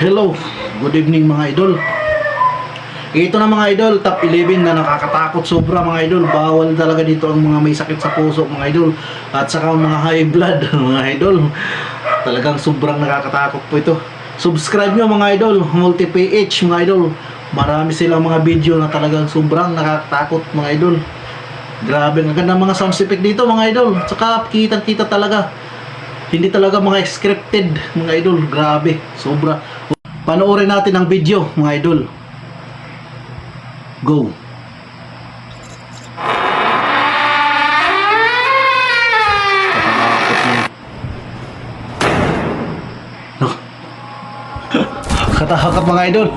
Hello, good evening mga idol. Ito na mga idol, top 11 na nakakatakot sobra mga idol. Bawal talaga dito ang mga may sakit sa puso mga idol. At saka mga high blood mga idol. Talagang sobrang nakakatakot po ito. Subscribe nyo mga idol, multi-PH mga idol. Marami silang mga video na talagang sobrang nakakatakot mga idol. Grabe, ang ganda mga sound effect dito mga idol. Saka kita-kita talaga. Hindi talaga mga scripted mga idol. Grabe, sobra. Panoorin natin ang video mga idol. Go. Katakot mga idol.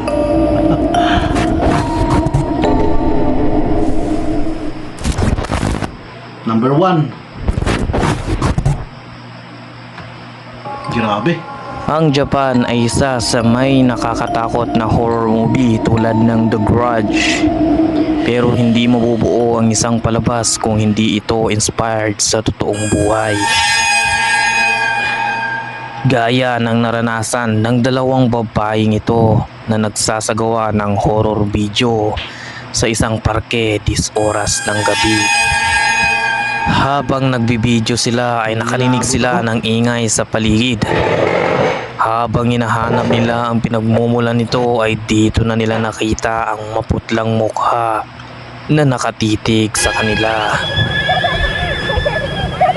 Number one. Grabe. Ang Japan ay isa sa may nakakatakot na horror movie tulad ng The Grudge. Pero hindi mabubuo ang isang palabas kung hindi ito inspired sa totoong buhay. Gaya ng naranasan ng dalawang babaeng ito na nagsasagawa ng horror video sa isang parke dis oras ng gabi. Habang nagbibideo sila ay nakalinig sila ng ingay sa paligid. Habang hinahanap nila ang pinagmumulan nito ay dito na nila nakita ang maputlang mukha na nakatitig sa kanila.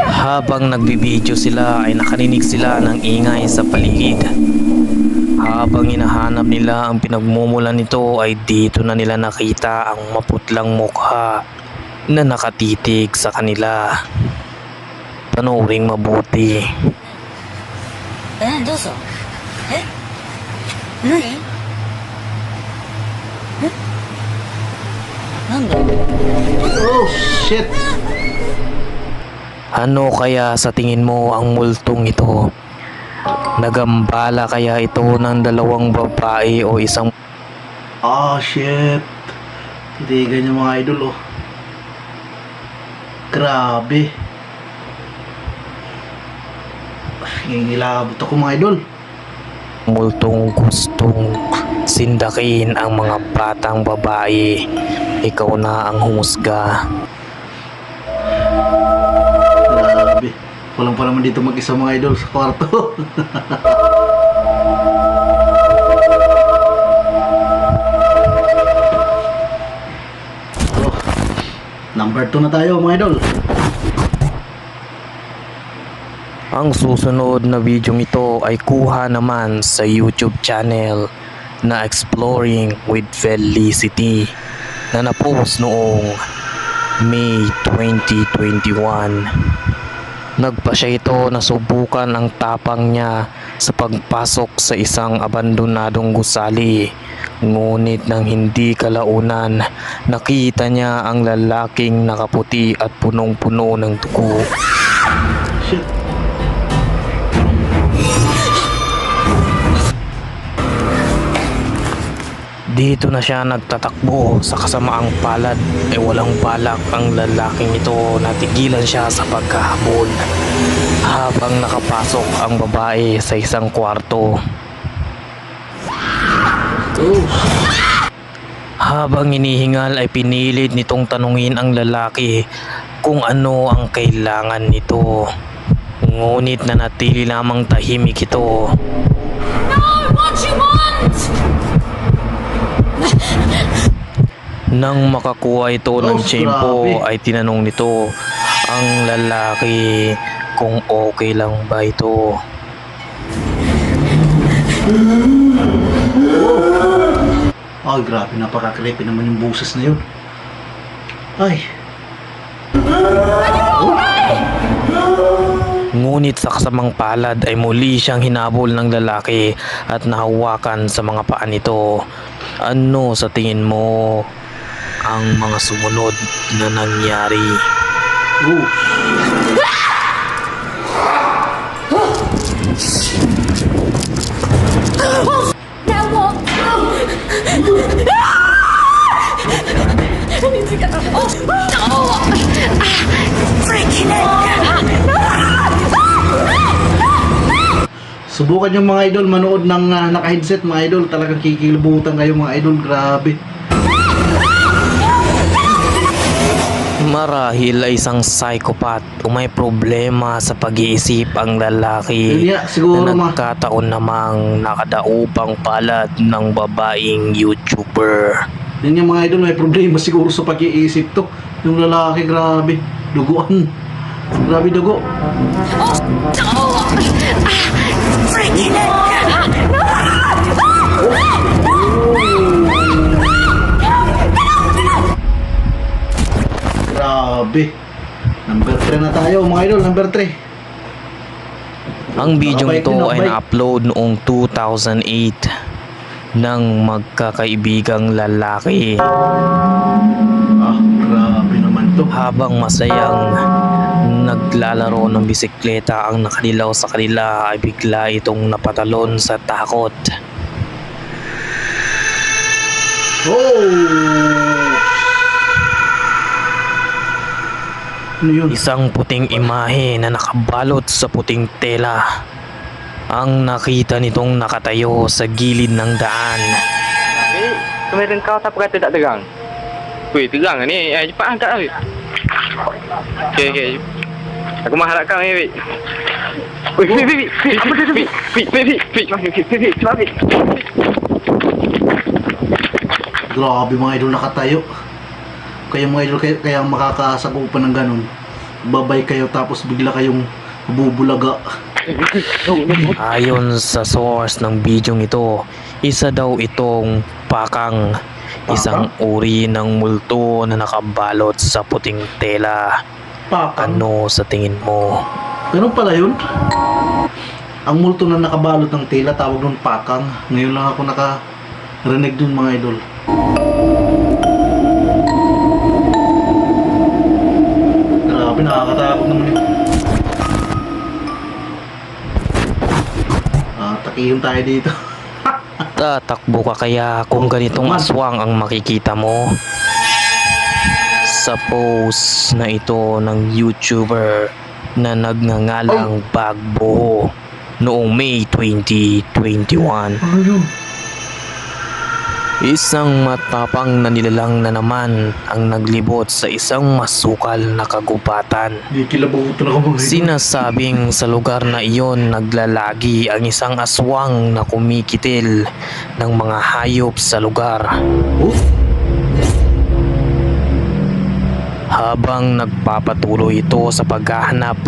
Habang nagbibideo sila ay nakarinig sila ng ingay sa paligid. Habang hinahanap nila ang pinagmumulan nito ay dito na nila nakita ang maputlang mukha na nakatitig sa kanila. Panuring mabuti. Eh, doso? Eh? Ano Nani? Eh? Nanda? Oh, shit! Ano kaya sa tingin mo ang multong ito? Nagambala kaya ito ng dalawang babae o isang... Oh, shit! Titigan yung mga idol, oh. Grabe. Ngingilabot ako mga idol. multong gustong sindakin ang mga batang babae? Ikaw na ang humusga. Grabe. Walang pa naman dito mag-isa mga idol sa kwarto. number 2 na tayo mga idol. Ang susunod na video ito ay kuha naman sa YouTube channel na Exploring with Felicity na napost noong May 2021. Nagpa siya ito na subukan ang tapang niya sa pagpasok sa isang abandonadong gusali. Ngunit nang hindi kalaunan, nakita niya ang lalaking nakaputi at punong-puno ng dugo. Dito na siya nagtatakbo sa kasamaang palad ay walang balak ang lalaking ito natigilan siya sa pagkahabol habang nakapasok ang babae sa isang kwarto. Oh, Habang inihingal ay pinilit nitong tanungin ang lalaki kung ano ang kailangan nito. Ngunit nanatili lamang tahimik ito. No what you want Nang makakuha ito ng Oh, tiyempo ay tinanong nito ang lalaki kung okay lang ba ito. Ay, grabe, napaka-creepy naman yung boses na yun. Ay, Ngunit sa kasamang palad ay muli siyang hinabol ng lalaki at nahawakan sa mga paa nito. Ano sa tingin mo ang mga sumunod na nangyari? oh. Subukan yung mga idol manood ng ah, naka-headset mga idol. Talagang kikilubutan kayo mga idol. Grabe. Marahil ay isang psychopath o may problema sa pag-iisip ang lalaki nga, siguro na nagkataon namang nakadaupang palad ng babaeng YouTuber. Yun yung mga idol. May problema siguro sa pag-iisip to. Yung lalaki, grabe. Duguan. Grabe dugo. Oh, no! Ah! Grabe. Number 3 na tayo mga idol. Number 3. Ang video Nakabike ito ay nakabike. na-upload noong 2008 ng magkakaibigang lalaki Ah, grabe naman to. habang masayang naglalaro ng bisikleta ang nakadilaw sa kanila ay bigla itong napatalon sa takot. Oh! Ano yun? Isang puting imahe na nakabalot sa puting tela ang nakita nitong nakatayo sa gilid ng daan. Eh, kemarin kau tak kata tak terang. Weh, terang ni. Eh, cepat angkat. Okey, okey. Aku mah harap kau ni, weh. Weh, weh, weh, weh. Apa tu tu, weh, weh. Cepat, weh, weh, weh. Cepat, weh. Grabe mga idol nakatayo. Kaya mga idol kaya, kaya makakasagupan ng ganun. Babay kayo tapos bigla kayong bubulaga. Ayon sa source ng bidyong ito, isa daw itong pakang, isang uri ng multo na nakabalot sa puting tela. Pakang. Ano sa tingin mo? Ganun pala yun? Ang multo na nakabalot ng tela tawag nun pakang. Ngayon lang ako nakarinig dun mga idol. Grabe, nakakatakot naman yun. Ah, takihin tayo dito. Tatakbo ka kaya kung ganitong aswang ang makikita mo? Sa na ito ng YouTuber na nagngangalang Bagbo noong May 2021. ano yun? Isang matapang na nilalang na naman ang naglibot sa isang masukal na kagubatan. Sinasabing sa lugar na iyon naglalagi ang isang aswang na kumikitil ng mga hayop sa lugar. Oh, Habang nagpapatuloy ito sa paghahanap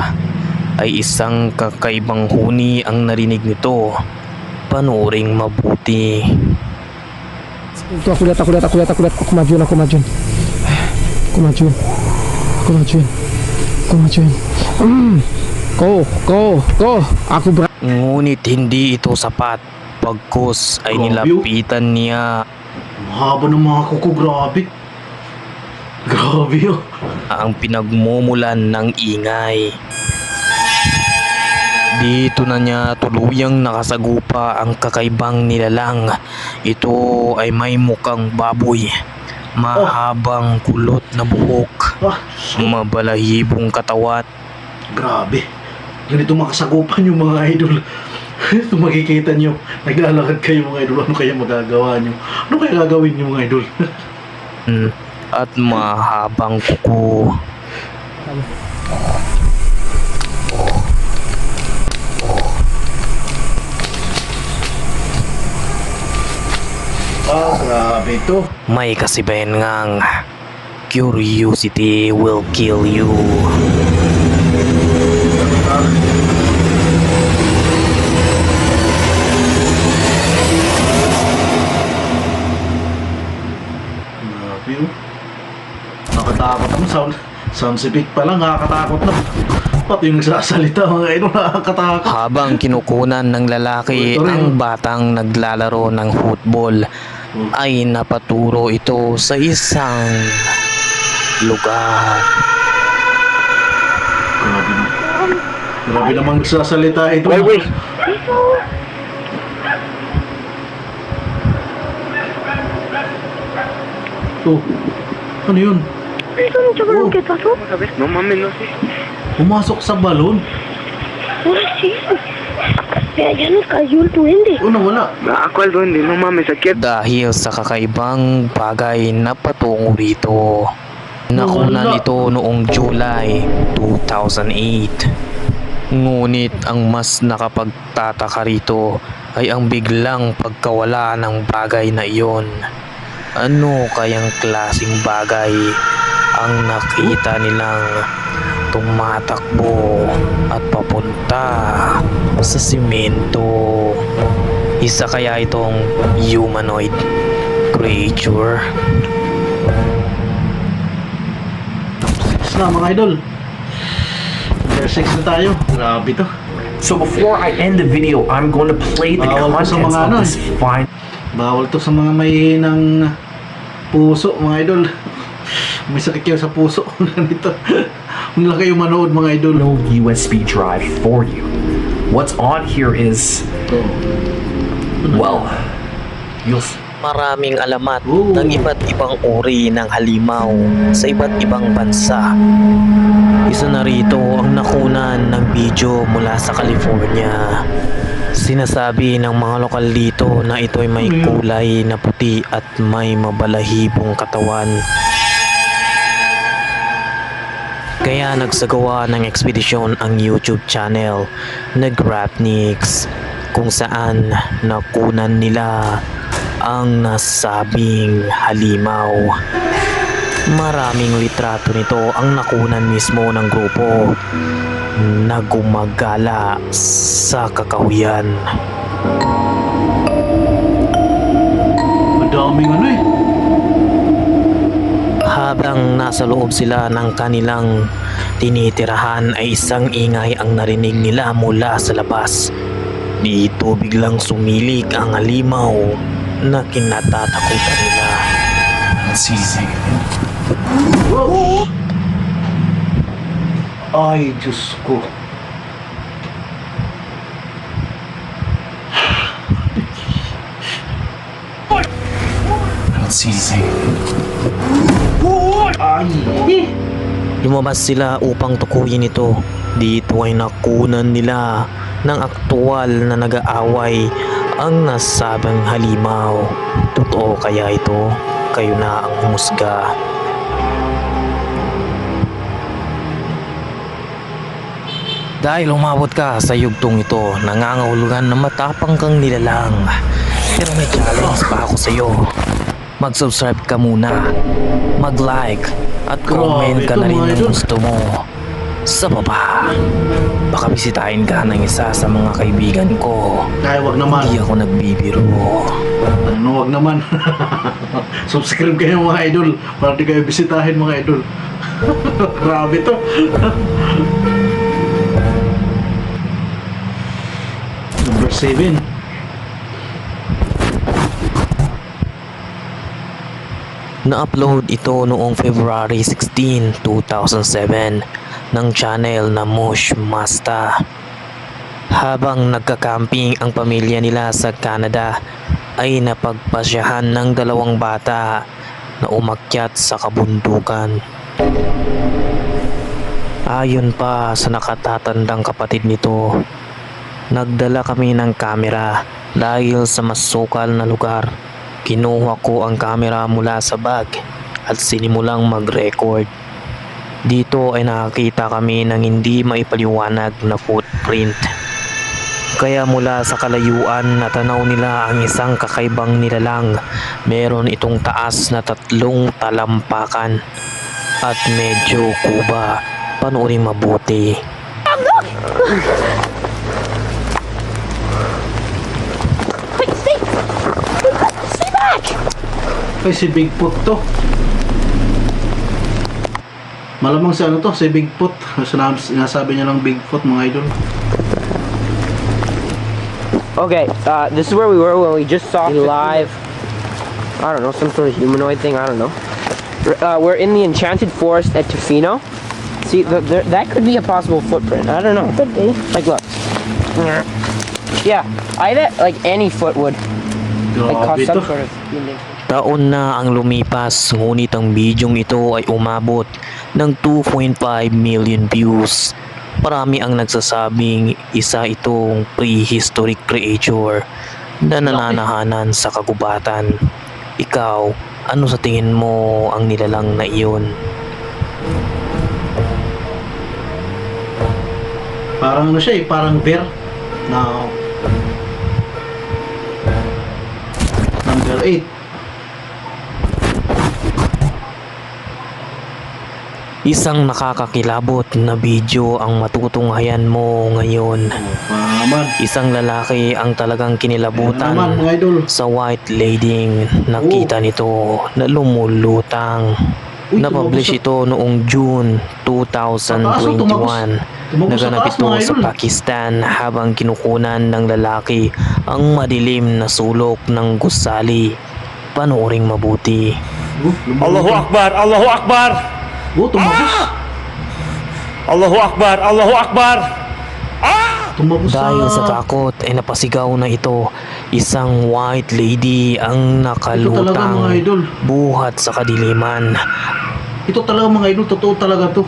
ay isang kakaibang huni ang narinig nito. Panuring mabuti. Lihat, aku lihat, aku lihat. Aku majuin, aku majuin. Aku majuin. Aku majuin. Aku majuin. Hmm. Go, go, go. Aku ber Ngunit hindi ito sapat. Pagkus ay Grabe, oh. nilapitan niya ang haba ng mga kuko, grabe. Grabe oh. ang pinagmumulan ng ingay. Dito na niya tuluyang nakasagupa ang kakaibang nilalang. Ito ay may mukhang baboy, mahabang kulot na buhok, Ah, mabalahibong katawan, Grabe. Ganito makasagupan yung mga idol. Ito makikita nyo. Naglalakad kayo mga idol. Ano kaya magagawa nyo? Ano kaya gagawin nyo mga idol? At mahabang kuko. Ah, grabe ito. May kasibayan ngang curiosity will kill you. Effect pa lang. Nakakatakot na. Pati yung nagsasalita mga idol. Nakakatakot. Habang kinukunan ng lalaki Ito rin. ang batang naglalaro ng football, ay napaturo ito sa isang lugar. Grabe. Grabe namang nagsasalita ito. Weh, weh. Oh. Ano yun? Oh, No mames, no sé. pumasok sa balon. What is this? Ya, ya nos cayó el duende. Una wala. Ako al duende, no mames, aquí dahil sa kakaibang bagay na patungo rito. Nakunan Wala. ito noong July 2008. Ngunit ang mas nakapagtataka rito ay ang biglang pagkawala ng bagay na iyon. Ano kayang klasing bagay ang nakita nilang tumatakbo at papunta sa simento? Isa kaya itong humanoid creature? Six na mga idol. Number 6 na tayo. Grabe to. So before I end the video, I'm going to play the Bawal contents mga of ano this fine Bawal to sa mga may ng puso mga idol. May sakit kayo sa puso. Ganito. Huwag lang kayo manood mga idol. USB drive for you. What's on here is, well, you'll Maraming alamat Oo. ng iba't ibang uri ng halimaw sa iba't ibang bansa. Isa na rito ang nakunan ng video mula sa California. Sinasabi ng mga lokal dito na ito ay may kulay na puti at may mabalahibong katawan. Kaya nagsagawa ng ekspedisyon ang YouTube channel na Grapniks kung saan nakunan nila ang nasabing halimaw. Maraming litrato nito ang nakunan mismo ng grupo na gumagala sa kakahuyan. Madaming ano eh. Habang nasa loob sila ng kanilang tinitirahan ay isang ingay ang narinig nila mula sa labas. Dito biglang sumilik ang halimaw na kinatatakutan nila. see. Ay, Diyos ko. Ay. Lumabas sila upang tukuyin ito. Dito ay nakunan nila ng aktual na nag-aaway ang nasabang halimaw. Totoo kaya ito? Kayo na ang humusga. Dahil umabot ka sa yugtong ito, nangangahulugan na matapang kang nilalang. Pero may challenge pa ako sa iyo. Mag-subscribe ka muna, mag-like, at comment ka na rin Grabe ito, mga ng idol. gusto mo sa baba. Baka bisitahin ka ng isa sa mga kaibigan ko. Ay, wag naman. Hindi ako nagbibiro. Ano, wag naman. Subscribe kayo mga idol para di kayo bisitahin mga idol. Grabe to. Number 7. Na-upload ito noong February 16, 2007 ng channel na Mush Masta. Habang nagka-camping ang pamilya nila sa Canada ay napagpasyahan ng dalawang bata na umakyat sa kabundukan. Ayon pa sa nakatatandang kapatid nito, nagdala kami ng kamera dahil sa masukal na lugar. Kinuha ko ang kamera mula sa bag at sinimulang mag-record. Dito ay nakakita kami ng hindi maipaliwanag na footprint. Kaya mula sa kalayuan natanaw nila ang isang kakaibang nilalang. Meron itong taas na tatlong talampakan at medyo kuba. Panoorin mabuti. Ay, si Bigfoot to. Malamang si ano to, si Bigfoot. Sinab- Sinasabi niya lang Bigfoot mga idol. Okay, uh, this is where we were when we just saw the live. I don't know, some sort of humanoid thing. I don't know. Uh, we're in the enchanted forest at Tofino. See, the, the, that could be a possible footprint. I don't know. Could be. Like, look. Yeah, I bet like any foot would like Grabe cause some sort of human. Taon na ang lumipas ngunit ang bidyong ito ay umabot ng 2.5 million views. Marami ang nagsasabing isa itong prehistoric creature na nananahanan sa kagubatan. Ikaw, ano sa tingin mo ang nilalang na iyon? Parang ano siya eh, parang bear na number 8. Isang nakakakilabot na video ang matutunghayan mo ngayon. Isang lalaki ang talagang kinilabutan sa white lady nakita nito na lumulutang. Napublish ito noong June Tumagos. 2021. Tumagos sa Naganap ito sa. Pakistan habang kinukunan ng lalaki ang madilim na sulok ng gusali. Panooring mabuti. Oh. Allahu Akbar, Allahu Akbar, Oh, tumagos. Allahu Akbar, Allahu Akbar. Tumagos Dahil sa takot ay napasigaw na ito, isang white lady ang Ito talaga mga nakalutang idol. buhat sa kadiliman. Ito talaga mga idol, totoo talaga to.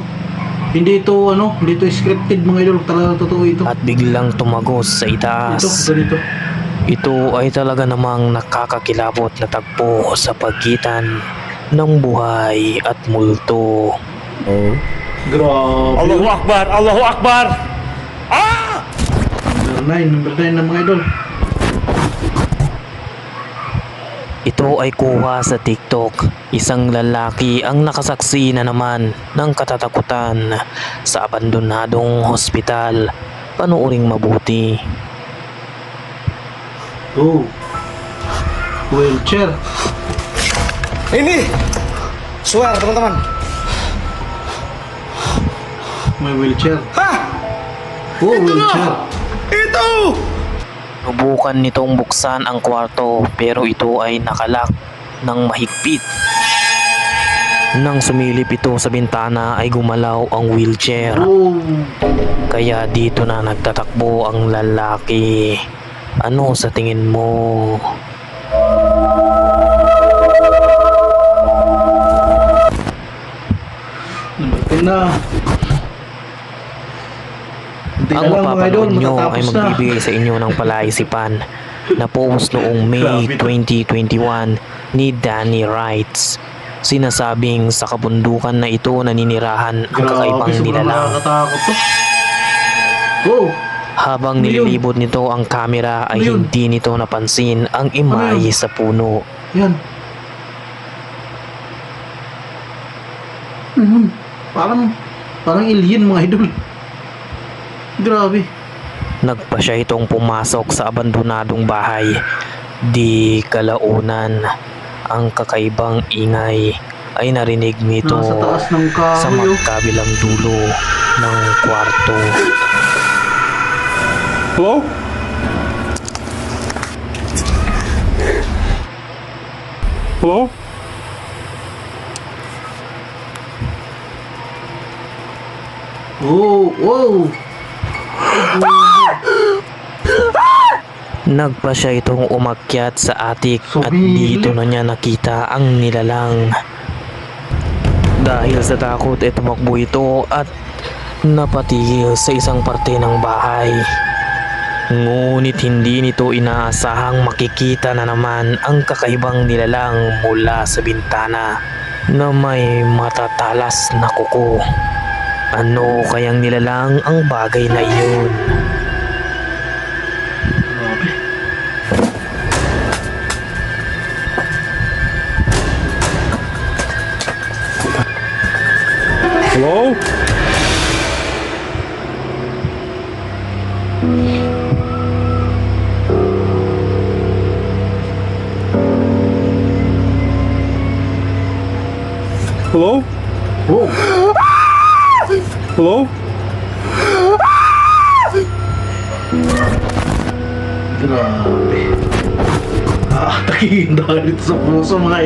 Hindi ito ano, hindi ito scripted mga idol, talaga totoo ito. At biglang tumagos sa Ito, itaas. ganito. Ito ay talaga namang nakakakilabot na tagpo sa pagitan ng buhay at multo. Grabe. Allahu Akbar, Allahu Akbar. Number 9, number 9 na mga idol. Ito ay kuha sa TikTok. Isang lalaki ang nakasaksi na naman ng katatakutan sa abandonadong hospital. Panuuring mabuti. Oh. Wheelchair. Ini. Swear teman-teman. May wheelchair. Ha! Oh, wheelchair. Itu. Subukan nitong buksan ang kwarto pero ito ay nakalak ng mahigpit. Nang sumilip ito sa bintana ay gumalaw ang wheelchair. Oh. Kaya dito na nagtatakbo ang lalaki. Ano sa tingin mo? Number 10 na. Hindi Ang mapapanood nyo ay matatapos na. magbibigay sa inyo ng palaisipan na post noong May Grabe to. 2021 ni Danny Wrights. Sinasabing sa kabundukan na ito naninirahan ang kakaibang nilalang. to. Oh, Habang Ano nililibot nito ang kamera ay Ano hindi nito napansin ang Ano imahe sa puno. yan. Mhm. Parang, parang alien mga idol. Grabe. Nagpa siya itong pumasok sa abandonadong bahay. Di kalaunan ang kakaibang ingay ay narinig nito Nasa taas ng sa oh. magkabilang dulo ng kwarto. Hello? Hello? Oh, oh. Nagpa siya itong umakyat sa atik at dito na niya nakita ang nilalang. Dahil sa takot ay tumakbo ito at napatigil sa isang parte ng bahay. Ngunit hindi nito inaasahang makikita na naman ang kakaibang nilalang mula sa bintana na may matatalas na kuko. Ano kayang nilalang ang bagay na iyon?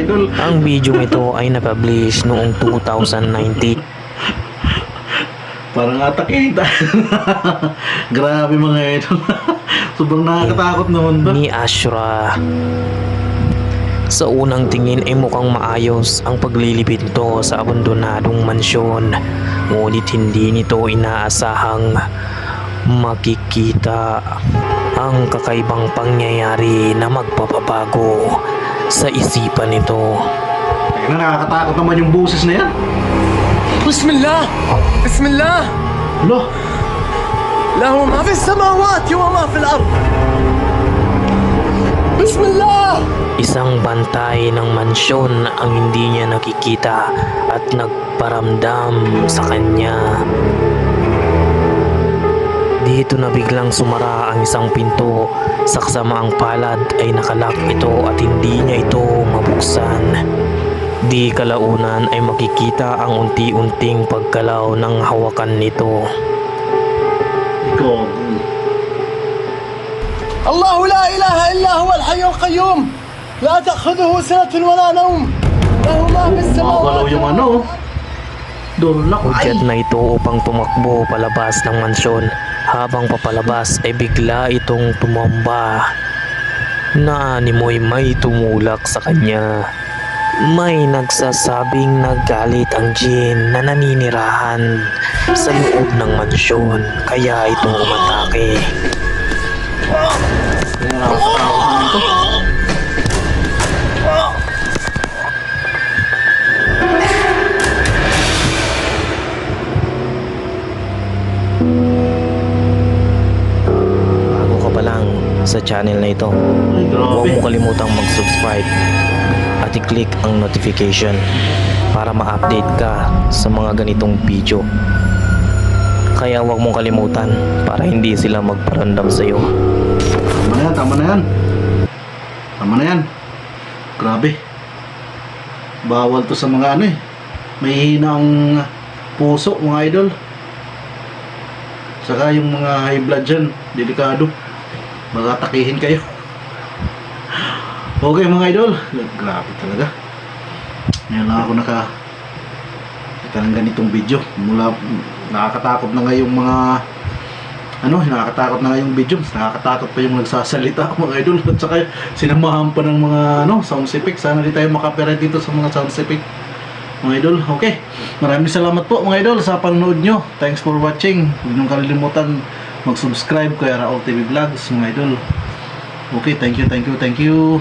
Idol. Ang video ito ay napublish noong 2019 Parang atakihin tayo. grabe mga idol. Sobrang nakakatakot naman ba? ni Ashra. Sa unang tingin ay mukhang maayos ang paglilibid nito sa abandonadong mansyon. Ngunit hindi nito inaasahang makikita ang kakaibang pangyayari na magpapabago sa isipan nito. Teka na, nakakatakot naman yung buses na yan. بسم الله بسم الله Lo, له ما في السماوات وما في الأرض بسم الله Isang bantay ng mansyon ang hindi niya nakikita at nagparamdam sa kanya. Dito na biglang sumara ang isang pinto. Sa kasamaang palad ay nakalak ito at hindi niya ito mabuksan. Di kalaunan ay makikita ang unti-unting pagkalaw ng hawakan nito. ikaw. الله لا إله إلا هو الحي القيوم لا تأخذه سنة ولا نوم له ما في Makagalaw السماوات yung ano. Dol na ay. Udyat na ito upang tumakbo palabas ng mansyon. habang papalabas ay bigla itong tumamba. Naanimoy may tumulak sa kanya. May nagsasabing nagalit ang Jin na naninirahan sa loob ng mansyon kaya itong umatake. Kaya sa channel na ito, Huwag mo kalimutang mag-subscribe at i-click ang notification para ma-update ka sa mga ganitong video. Kaya huwag mong kalimutan para hindi sila magparandam sa iyo. Tama na yan, tama na yan. Tama na yan. Grabe. Bawal to sa mga ano eh. May hina ang puso, mga idol. Saka yung mga high blood dyan, delikado. Baka takihin kayo. okay mga idol. Grabe talaga. Ngayon lang ako naka kita ng ganitong video. Mula nakakatakot na nga mga ano, nakakatakot na nga yung video. Nakakatakot pa yung nagsasalita mga idol. At saka sinamahan pa ng mga ano, sound effects. Sana di tayo makapera dito sa mga sound effects. Mga idol, okay. Maraming salamat po mga idol sa panonood nyo. Thanks for watching. Huwag niyong kalilimutan mag-subscribe kay Raul TV Vlogs mga idol. Okay, thank you, thank you, thank you.